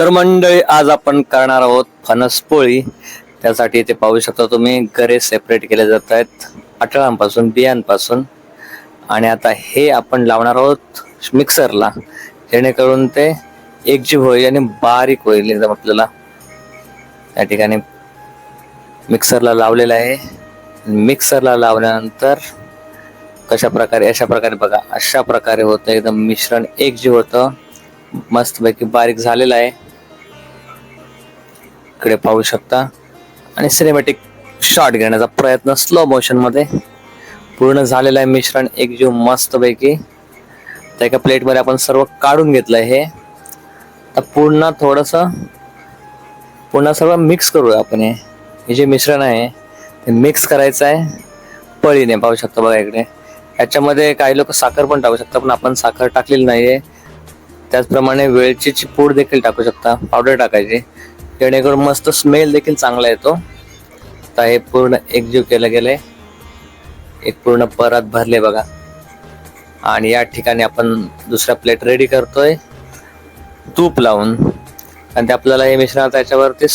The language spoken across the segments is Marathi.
तर मंडळी आज आपण करणार आहोत फणस पोळी त्यासाठी इथे पाहू शकता तुम्ही गरे सेपरेट केले जात आहेत अटळांपासून बियांपासून. आणि आता हे आपण लावणार आहोत मिक्सरला जेणेकरून ते एकजीव होईल आणि बारीक होईल. एकदम आपल्याला या ठिकाणी मिक्सरला लावलेलं आहे. मिक्सरला लावल्यानंतर कशा प्रकारे अशा प्रकारे बघा अशा प्रकारे होतं. एकदम मिश्रण एकजीव होतं. मस्तपैकी बारीक झालेलं आहे. इकडे पाहू शकता. आणि सिनेमॅटिक शॉट घेण्याचा प्रयत्न स्लो मोशनमध्ये पूर्ण झालेलं आहे मिश्रण एकजीव मस्तपैकी. त्या एका प्लेटमध्ये आपण सर्व काढून घेतलंय हे. तर पूर्ण थोडंसं पुन्हा सर्व मिक्स करूया आपण हे. हे जे मिश्रण आहे ते मिक्स करायचं आहे. पळीने पाहू शकता बघा इकडे. याच्यामध्ये काही लोक साखर पण टाकू शकतात पण आपण साखर टाकलेली नाही आहे त्याचप्रमाणे वेलचीची पूड देखील टाकू शकता पावडर टाकायची. जेणेकरून मस्त स्मेल देखील चांगला येतो. आता हे पूर्ण एकजीव केलं गेलंय. एक पूर्ण परत भरले बघा. आणि या ठिकाणी आपण दुसरा प्लेट रेडी करतोय. तूप लावून. आणि ते आपल्याला हे मिश्रण त्याच्यावरती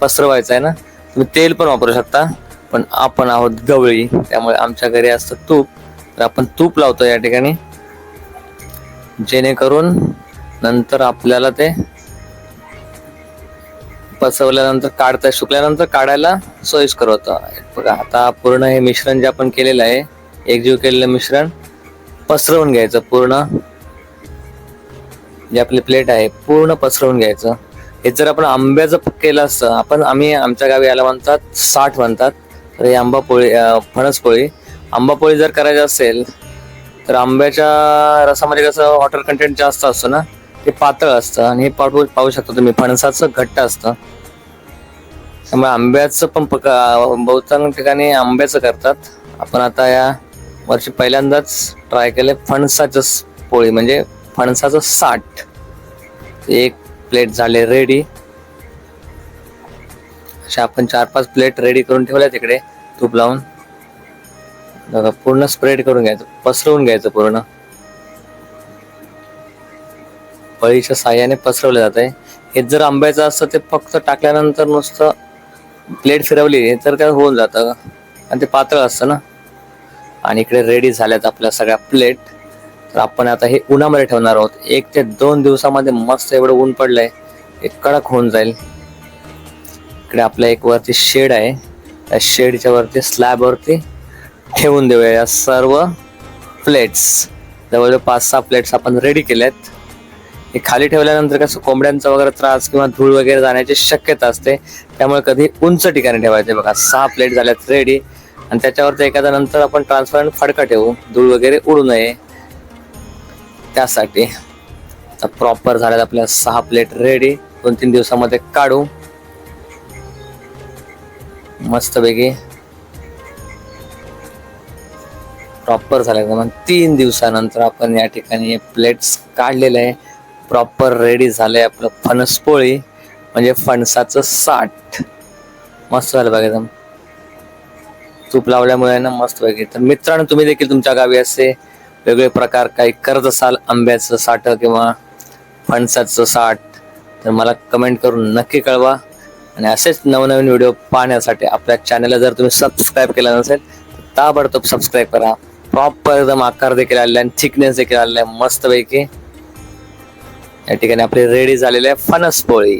पसरवायचं आहे ना. तुम्ही तेल पण वापरू शकता. पण आपण आहोत गवळी. त्यामुळे आमच्या घरी असतं तूप. तर आपण तूप लावतो या ठिकाणी. जेणेकरून नंतर आपल्याला ते पसवल्यानंतर काढता सुकल्यानंतर काढायला सोयीस्कर होतं. बघा आता पूर्ण हे मिश्रण जे आपण केलेलं आहे एकजीव केलेलं मिश्रण पसरवून घ्यायचं पूर्ण. जे आपली प्लेट आहे पूर्ण पसरवून घ्यायचं. हे जर आपण आंब्याचं केलं असतं आपण आम्ही आमच्या गावी याला म्हणतात साठ म्हणतात. तर हे आंबा पोळी फणस पोळी. आंबा पोळी जर करायची असेल तर आंब्याच्या रसामध्ये कसं वॉटर कंटेंट जास्त असतो ना? ते पातळ असतं आणि हे पाहू पाहू शकता तुम्ही फणसाचं घट्ट असतं. त्यामुळे आंब्याचं पण पक बहुतांश ठिकाणी आंब्याचं करतात. आपण आता या वर्षी पहिल्यांदाच ट्राय केले फणसाचं पोळी म्हणजे फणसाचं साठ. एक प्लेट झाले रेडी अशा आपण चार पाच प्लेट रेडी करून ठेवल्या तिकडे तूप लावून. बघा पूर्ण स्प्रेड करून घ्यायचं पसरवून घ्यायचं पूर्ण. पळीच्या साह्याने पसरवलं जात आहे. हे जर आंब्याचं असतं ते फक्त टाकल्यानंतर नुसतं प्लेट फिरवली तर काय होऊन जातं आणि ते पातळ असतं ना? आणि इकडे रेडी झाल्यात आपल्या सगळ्या प्लेट. तर आपण आता हे उन्हामध्ये ठेवणार आहोत. एक ते दोन दिवसामध्ये मस्त एवढं ऊन पडलंय हे कडक होऊन जाईल. इकडे आपल्या एक वरती शेड आहे. त्या शेडच्या वरती स्लॅबवरती ठेवून देऊया या सर्व प्लेट्स जवळजवळ पाच सहा प्लेट्स आपण रेडी केल्यात. हे खाली ठेवल्यानंतर कसं कोंबड्यांचा वगैरे त्रास किंवा धूळ वगैरे जाण्याची शक्यता असते. त्यामुळे कधी उंच ठिकाणी ठेवायचे बघा सहा प्लेट झाल्यात रेडी आणि त्याच्यावरती एखाद्या नंतर आपण ट्रान्सपरंट फडका ठेवू धूळ वगैरे उडू नये. त्यासाठी प्रॉपर झाल्यात आपल्या सहा प्लेट रेडी दोन तीन दिवसामध्ये काढू. मस्तपैकी. प्रॉपर झाले मग तीन दिवसानंतर आपण या ठिकाणी प्लेट्स काढलेले आहे. प्रॉपर रेडी झालंय आपलं फणसपोळी. म्हणजे फणसाचं साठ. मस्त झालं बघा एकदम. तूप लावल्यामुळे ना मस्त वगैरे तर मित्रांनो तुम्ही देखील तुमच्या गावी असे वेगळे प्रकार काही करत असाल आंब्याचं साठ किंवा फणसाचं साठ तर मला कमेंट करून नक्की कळवा. आणि असेच नवनवीन व्हिडिओ पाहण्यासाठी आपल्या चॅनलला जर तुम्ही सबस्क्राईब केला नसेल तर ताबडतोब सबस्क्राईब करा. प्रॉपर एकदम आकार देखील आलेला आहे थिकनेस देखील आलेला आहे मस्तपैकी या ठिकाणी आपली रेडी झालेली आहे फणस पोळी.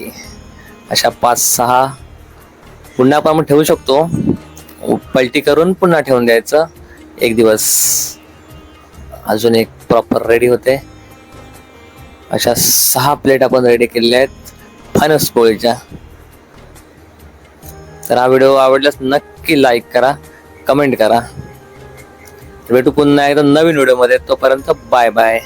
अशा पाच सहा पुन्हा आपण ठेवू शकतो. पलटी करून पुन्हा ठेवून द्यायचं. एक दिवस अजून एक प्रॉपर रेडी होते. अशा सहा प्लेट आपण रेडी केलेल्या आहेत फणस पोळीच्या. तर हा व्हिडिओ आवडल्यास नक्की लाईक करा कमेंट करा. भेटू पुन्हा एकदा नवीन व्हिडिओमध्ये तोपर्यंत बाय बाय